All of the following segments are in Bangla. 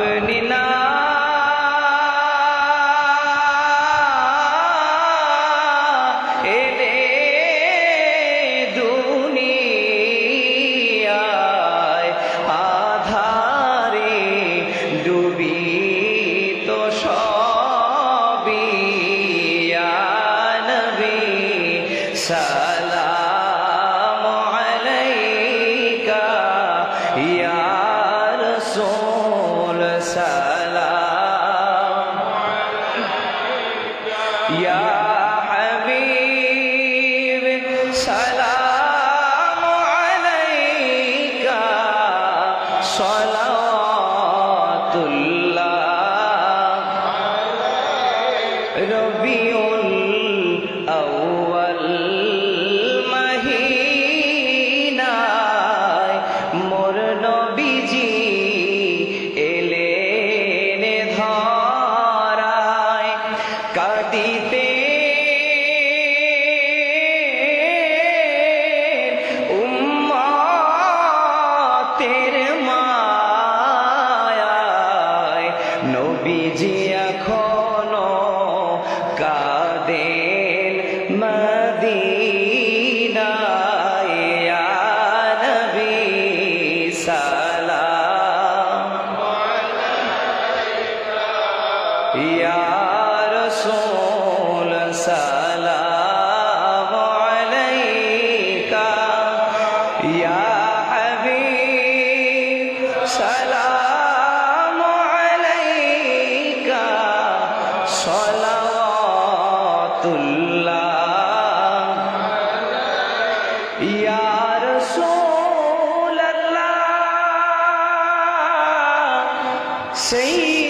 अपनी ना صلى নবীজি এখনও কাদেন মদিনায় নবী সালাম। ইয়া রাসূল সালাম আলাইকা ইয়া হাবিব সালাম। sem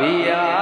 पिया